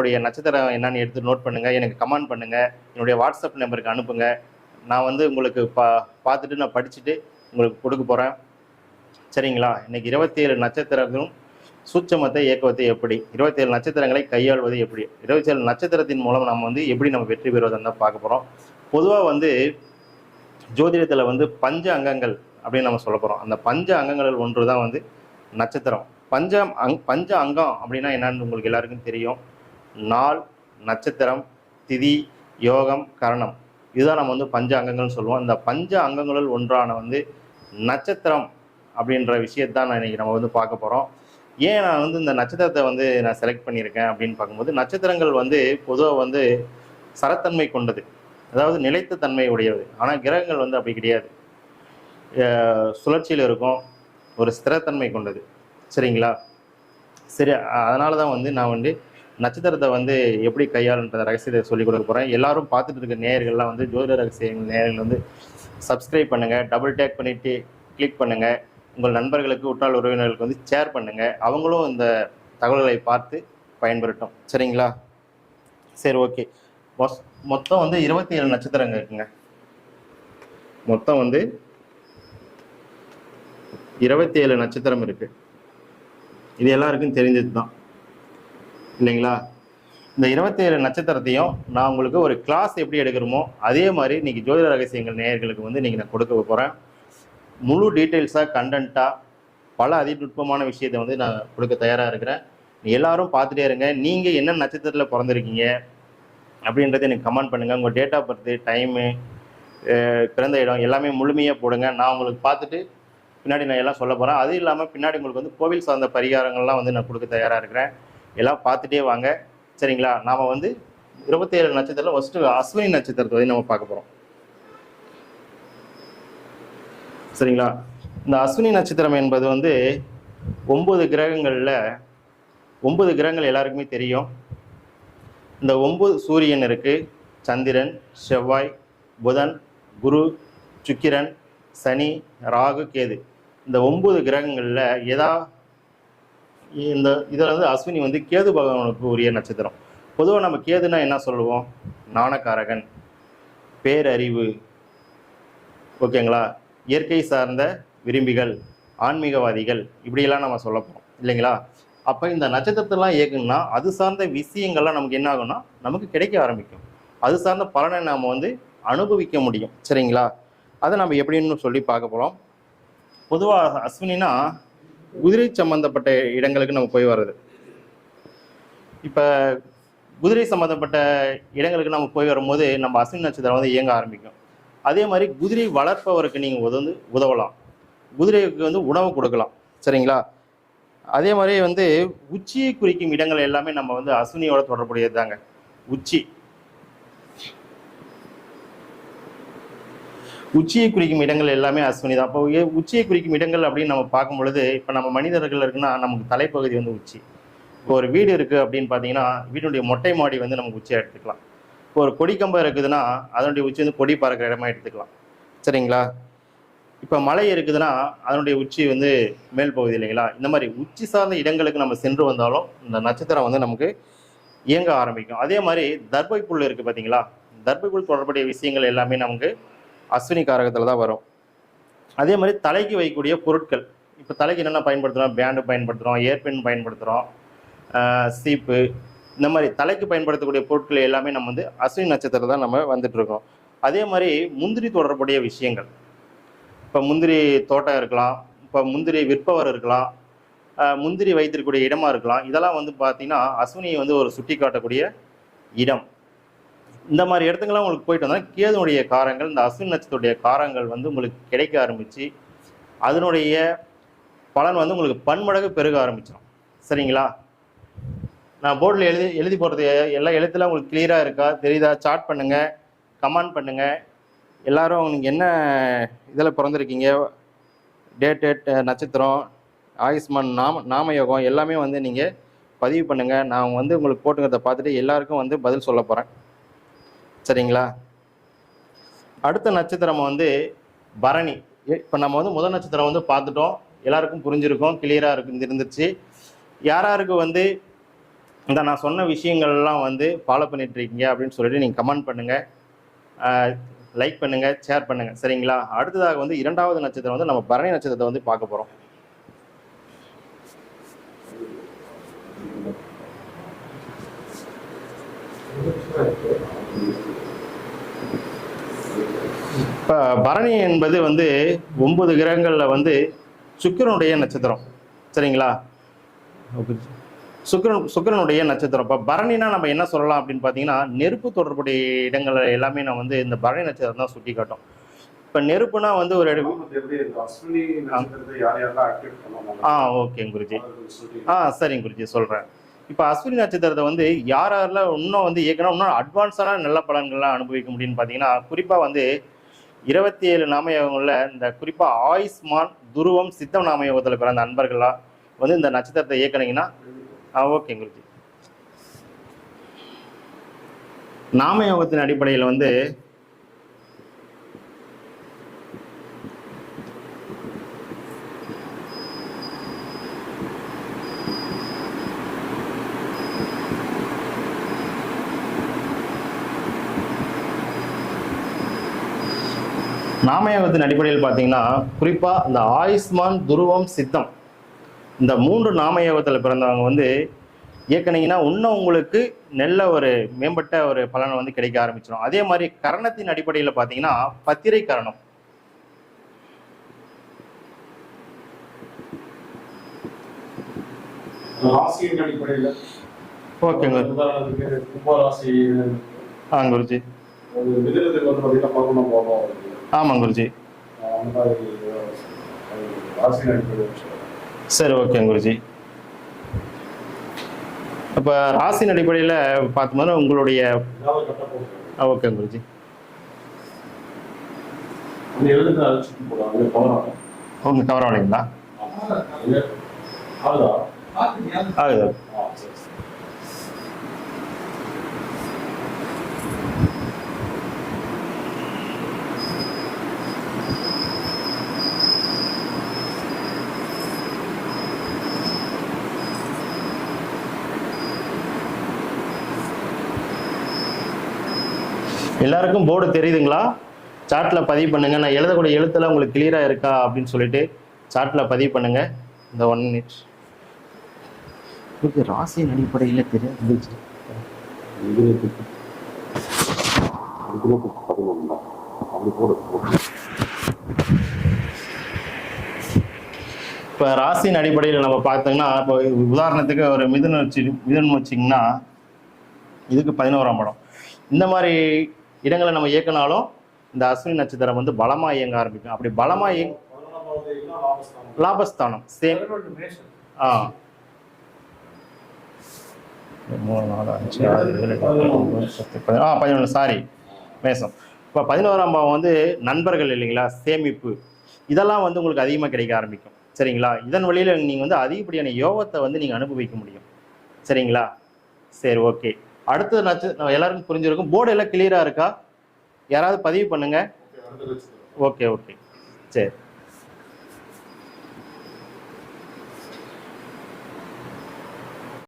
உங்களுடைய நட்சத்திரம் என்னன்னு எடுத்து நோட் பண்ணுங்கள் எனக்கு கமெண்ட் பண்ணுங்கள் என்னுடைய வாட்ஸ்அப் நம்பருக்கு அனுப்புங்க. நான் வந்து உங்களுக்கு பா பார்த்துட்டு நான் படிச்சுட்டு உங்களுக்கு கொடுக்க போகிறேன் சரிங்களா? இன்னைக்கு இருபத்தி ஏழு நட்சத்திரங்களும் சூட்சமத்தை இயக்குவது எப்படி? இருபத்தி ஏழு நட்சத்திரங்களை கையாள்வது எப்படி? இருபத்தி ஏழு நட்சத்திரத்தின் மூலம் நம்ம வந்து எப்படி நம்ம வெற்றி பெறுவதுன்னு தான் பார்க்க போகிறோம் பொதுவாக வந்து ஜோதிடத்தில் வந்து பஞ்ச அங்கங்கள் அப்படின்னு நம்ம சொல்ல போகிறோம் அந்த பஞ்ச அங்கங்கள் ஒன்று தான் வந்து நட்சத்திரம். பஞ்சம் அங் பஞ்ச அங்கம் அப்படின்னா என்னன்னு உங்களுக்கு எல்லாருக்கும் தெரியும். நாள் நட்சத்திரம் திதி யோகம் கரணம். இதுதான் நம்ம வந்து பஞ்ச அங்கங்கள்னு சொல்லுவோம். இந்த பஞ்ச அங்கங்களுள் ஒன்றான வந்து நட்சத்திரம் அப்படின்ற விஷயத்தான் நான் இன்னைக்கு நம்ம வந்து பார்க்க போகிறோம் ஏன் நான் வந்து இந்த நட்சத்திரத்தை வந்து நான் செலக்ட் பண்ணியிருக்கேன் அப்படின்னு பார்க்கும்போது நட்சத்திரங்கள் வந்து பொதுவாக வந்து சரத்தன்மை கொண்டது. அதாவது நிலைத்த தன்மை உடையது. ஆனால் கிரகங்கள் வந்து அப்படி கிடையாது. சுழற்சியில் இருக்கும். ஒரு ஸ்திரத்தன்மை கொண்டது. சரிங்களா? சரி அதனால தான் வந்து நான் வந்து நட்சத்திரத்தை வந்து எப்படி கையாளுன்ற ரகசியத்தை சொல்லிக் கொடுக்க போகிறேன் எல்லாரும் பார்த்துட்டு இருக்க நேயர்கள்லாம் வந்து ஜோதிட ரகசியங்கள் நேயர்கள் வந்து சப்ஸ்கிரைப் பண்ணுங்கள் டபுள் டேக் பண்ணிவிட்டு கிளிக் பண்ணுங்கள் உங்கள் நண்பர்களுக்கு உற்றால் உறவினர்களுக்கு வந்து ஷேர் பண்ணுங்கள் அவங்களும் இந்த தகவல்களை பார்த்து பயன்பெறட்டும். சரிங்களா? சரி ஓகே மொத்தம் வந்து இருபத்தி ஏழு நட்சத்திரங்க இருக்குங்க. மொத்தம் வந்து இருபத்தி ஏழு நட்சத்திரம் இருக்கு. இது எல்லாருக்கும் தெரிஞ்சது தான் இல்லைங்களா? இந்த இருபத்தேழு நட்சத்திரத்தையும் நான் உங்களுக்கு ஒரு கிளாஸ் எப்படி எடுக்கிறோமோ அதே மாதிரி இன்றைக்கி ஜோதிட ரகசியங்கள் நேயர்களுக்கு வந்து நீங்கள் நான் கொடுக்க போகிறேன் முழு டீட்டெயில்ஸாக கண்டென்ட்டாக பல அதிநுட்பமான விஷயத்தை வந்து நான் கொடுக்க தயாராக இருக்கிறேன். எல்லாரும் பார்த்துட்டே இருங்க. நீங்கள் என்ன நட்சத்திரத்தில் பிறந்திருக்கீங்க அப்படின்றத எனக்கு கமெண்ட் பண்ணுங்கள் உங்கள் டேட் ஆஃப் பர்த்து டைமு பிறந்த இடம் எல்லாமே முழுமையாக போடுங்க. நான் உங்களுக்கு பார்த்துட்டு பின்னாடி நான் எல்லாம் சொல்ல போகிறேன் அது இல்லாமல் பின்னாடி உங்களுக்கு வந்து கோவில் சார்ந்த பரிகாரங்கள்லாம் வந்து நான் கொடுக்க தயாராக இருக்கிறேன். எல்லாம் பார்த்துட்டே வாங்க. சரிங்களா? நாம் வந்து இருபத்தேழு நட்சத்திரத்தில் ஃபஸ்ட்டு அஸ்வினி நட்சத்திரத்தை வந்து நம்ம பார்க்க போகிறோம் சரிங்களா? இந்த அஸ்வினி நட்சத்திரம் என்பது வந்து ஒம்பது கிரகங்களில் ஒன்பது கிரகங்கள் எல்லாருக்குமே தெரியும். இந்த ஒம்பது சூரியன் இருக்குது சந்திரன் செவ்வாய் புதன் குரு சுக்கிரன் சனி ராகு கேது. இந்த ஒம்பது கிரகங்களில் எதா இந்த இதில் வந்து அஸ்வினி வந்து கேது பகவானுக்கு உரிய நட்சத்திரம். பொதுவாக நம்ம கேதுனா என்ன சொல்லுவோம்? நாணக்காரகன் பேரறிவு ஓகேங்களா? இயற்கை சார்ந்த விரும்பிகள் ஆன்மீகவாதிகள் இப்படியெல்லாம் நம்ம சொல்ல போகிறோம் இல்லைங்களா? அப்போ இந்த நட்சத்திரத்தெல்லாம் இயக்குனா அது சார்ந்த விஷயங்கள்லாம் நமக்கு என்ன ஆகும்னா நமக்கு கிடைக்க ஆரம்பிக்கும். அது சார்ந்த பலனை நாம் வந்து அனுபவிக்க முடியும். சரிங்களா? அதை நம்ம எப்படின்னு சொல்லி பார்க்க போகிறோம் பொதுவாக அஸ்வினினா குதிரை சம்பந்தப்பட்ட இடங்களுக்கு நம்ம போய் வர்றது. இப்போ குதிரை சம்பந்தப்பட்ட இடங்களுக்கு நம்ம போய் வரும்போது நம்ம அஸ்வினி நட்சத்திரம் வந்து இயங்க ஆரம்பிக்கும். அதே மாதிரி குதிரை வளர்ப்பவருக்கு நீங்கள் உதந்து உதவலாம். குதிரைக்கு வந்து உணவு கொடுக்கலாம். சரிங்களா? அதே மாதிரி வந்து உச்சியை குறிக்கும் இடங்கள் எல்லாமே நம்ம வந்து அஸ்வினியோட தொடர்புடையது தாங்க. உச்சி. உச்சியை குறிக்கும் இடங்கள் எல்லாமே அஸ்வினி தான். அப்போ உச்சியை குறிக்கும் இடங்கள் அப்படின்னு நம்ம பார்க்கும் பொழுது இப்போ நம்ம மனிதர்கள் இருக்குன்னா நமக்கு தலைப்பகுதி வந்து உச்சி. இப்போ ஒரு வீடு இருக்குது அப்படின்னு பார்த்தீங்கன்னா வீட்டுடைய மொட்டை மாடி வந்து நமக்கு உச்சியாக எடுத்துக்கலாம். இப்போ ஒரு கொடிக்கம்பம் இருக்குதுன்னா அதனுடைய உச்சி வந்து கொடி பறக்கிற இடமா எடுத்துக்கலாம். சரிங்களா? இப்போ மலை இருக்குதுன்னா அதனுடைய உச்சி வந்து மேல் பகுதி இல்லைங்களா? இந்த மாதிரி உச்சி சார்ந்த இடங்களுக்கு நம்ம சென்று வந்தாலும் இந்த நட்சத்திரம் வந்து நமக்கு இயங்க ஆரம்பிக்கும். அதே மாதிரி தர்பை புல் இருக்குது பார்த்தீங்களா? தர்பை புல் தொடர்புடைய விஷயங்கள் எல்லாமே நமக்கு அஸ்வினி காரகத்தில் தான் வரும். அதே மாதிரி தலைக்கு வைக்கக்கூடிய பொருட்கள். இப்போ தலைக்கு என்னென்ன பயன்படுத்துகிறோம் பேண்டு பயன்படுத்துகிறோம் ஏர்பென் பயன்படுத்துகிறோம் சீப்பு இந்த மாதிரி தலைக்கு பயன்படுத்தக்கூடிய பொருட்கள் எல்லாமே நம்ம வந்து அஸ்வினி நட்சத்திரம் தான் நம்ம வந்துட்டுருக்கோம் அதே மாதிரி முந்திரி தொடர்புடைய விஷயங்கள். இப்போ முந்திரி தோட்டம் இருக்கலாம் இப்போ முந்திரி விற்பவர் இருக்கலாம் முந்திரி வைத்திருக்கக்கூடிய இடமா இருக்கலாம். இதெல்லாம் வந்து பார்த்தீங்கன்னா அஸ்வினியை வந்து ஒரு சுட்டி காட்டக்கூடிய இடம். இந்த மாதிரி இடத்துங்கெல்லாம் உங்களுக்கு போயிட்டு வந்தால் கேதுனுடைய காரங்கள் இந்த அஸ்வின் நட்சத்திரத்துடைய காரங்கள் வந்து உங்களுக்கு கிடைக்க ஆரம்பிச்சு அதனுடைய பலன் வந்து உங்களுக்கு பன்மடங்கு பெருக ஆரம்பிச்சிடும் சரிங்களா? நான் போர்டில் எழுதி எழுதி போடுறது எல்லா எழுத்துல உங்களுக்கு கிளியராக இருக்கா? தெரியுதா? சாட் பண்ணுங்கள் கமெண்ட் பண்ணுங்கள் எல்லாரும் நீங்கள் என்ன இதில் பிறந்திருக்கீங்க? டேட் டேட் நட்சத்திரம் ஆயுஷ்மான் நாம நாமயோகம் எல்லாமே வந்து நீங்கள் பதிவு பண்ணுங்கள் நான் வந்து உங்களுக்கு போட்டுங்கிறத பார்த்துட்டு எல்லாருக்கும் வந்து பதில் சொல்ல போகிறேன் சரிங்களா? அடுத்த நட்சத்திரம் வந்து பரணி. இப்போ நம்ம வந்து முதல் நட்சத்திரம் வந்து பார்த்துட்டோம். எல்லாருக்கும் புரிஞ்சிருக்கும் கிளியராக இருக்கு இருந்துருச்சு யார் யாருக்கு வந்து இந்த நான் சொன்ன விஷயங்கள்லாம் வந்து ஃபாலோ பண்ணிட்டு இருக்கீங்க அப்படின்னு சொல்லிட்டு நீங்கள் கமெண்ட் பண்ணுங்கள் லைக் பண்ணுங்கள் ஷேர் பண்ணுங்கள் சரிங்களா? அடுத்ததாக வந்து இரண்டாவது நட்சத்திரம் வந்து நம்ம பரணி நட்சத்திரத்தை வந்து பார்க்க போகிறோம் இப்போ பரணி என்பது வந்து ஒன்பது கிரகங்களில் வந்து சுக்கிரனுடைய நட்சத்திரம். சரிங்களா? சுக்கிரன் சுக்கிரனுடைய நட்சத்திரம். இப்போ பரணினா நம்ம என்ன சொல்லலாம் அப்படின்னு பார்த்தீங்கன்னா நெருப்பு தொடர்புடைய இடங்கள் எல்லாமே நான் வந்து இந்த பரணி நட்சத்திரம் தான் சுட்டி காட்டும். இப்போ நெருப்புனா வந்து ஒரு? ஆ ஓகேங்க குருஜி? ஆ சரிங்க குருஜி சொல்கிறேன் இப்போ அஸ்வினி நட்சத்திரத்தை வந்து யார் யாரெல்லாம் இன்னும் வந்து இயக்கணும் இன்னும் அட்வான்ஸான நல்ல பலன்கள்லாம் அனுபவிக்க முடியும்னு பார்த்தீங்கன்னா குறிப்பாக வந்து இருபத்தி ஏழு நாமயோகங்களில் இந்த குறிப்பாக ஆயுஷ்மான் துருவம் சித்தம் நாமயோகத்தில் பிறந்த நண்பர்களாக வந்து இந்த நட்சத்திரத்தை இயக்குனீங்கன்னா ஆ ஓகே குருஜி. நாமயோகத்தின் அடிப்படையில் வந்து நாமயோகத்தின் அடிப்படையில் பார்த்தீங்கன்னா குறிப்பாக இந்த ஆயுஷ்மான் துருவம் சித்தம் இந்த மூன்று நாமயோகத்தில் பிறந்தவங்க வந்து இயக்குனீங்கன்னா இன்னும் உங்களுக்கு நல்ல ஒரு மேம்பட்ட ஒரு பலன் வந்து கிடைக்க ஆரம்பிச்சிடும். அதே மாதிரி கரணத்தின் அடிப்படையில் பார்த்தீங்கன்னா பத்திரை கரணம். ராசியின் அடிப்படையில. ஓகேங்க. கும்பராசி. ஆ குருஜி. ஒரு மிதுனத்துக்கு வந்து பார்த்தீங்கன்னா பகுனம் போகும் இருக்கு. ஆமாம் குருஜி. சரி ஓகே குருஜி. இப்போ ராசின் அடிப்படையில் பார்த்தோம்னா உங்களுடைய ஓகே குருஜி. அந்த கவர் ஆகலைங்களா ஆகுதா? எல்லாருக்கும் போர்டு தெரியுதுங்களா? சார்ட்டில் பதிவு பண்ணுங்க. நான் எழுதக்கூடிய எழுத்தெல்லாம் உங்களுக்கு கிளியராக இருக்கா அப்படின்னு சொல்லிட்டு சார்ட்டில் பதிவு பண்ணுங்க. இந்த ஒன் மினிட் உங்களுக்கு ராசியின் அடிப்படையில் தெரியாது. இப்போ ராசியின் அடிப்படையில் நம்ம பார்த்தோம்னா இப்போ உதாரணத்துக்கு ஒரு மிதுனம் வச்சு மிதுனம் வச்சிங்கன்னா இதுக்கு பதினோராம் படம் இந்த மாதிரி இடங்களை நம்ம இயக்கினாலும் இந்த அஸ்வினி நட்சத்திரம் வந்து பலமாக இயங்க ஆரம்பிக்கும். அப்படி பலமாக இயங்க லாபஸ்தானம். சேம். ஆ. மூணு நாலு அஞ்சு ஆறு ஏழு பத்து பதினொன்று ஆ பதினொன்று சாரி மேசம். இப்போ பதினோராம் பாவம் வந்து நண்பர்கள் இல்லைங்களா? சேமிப்பு. இதெல்லாம் வந்து உங்களுக்கு அதிகமாக கிடைக்க ஆரம்பிக்கும். சரிங்களா? இதன் வழியில் நீங்கள் வந்து அதிகப்படியான யோகத்தை வந்து நீங்கள் அனுபவிக்க முடியும். சரிங்களா? சரி ஓகே. அடுத்த நட்ச எல்லாருக்கும் புரிஞ்சிருக்கும். போர்டு எல்லாம் கிளியராக இருக்கா? யாராவது பதிவு பண்ணுங்க. ஓகே ஓகே சரி.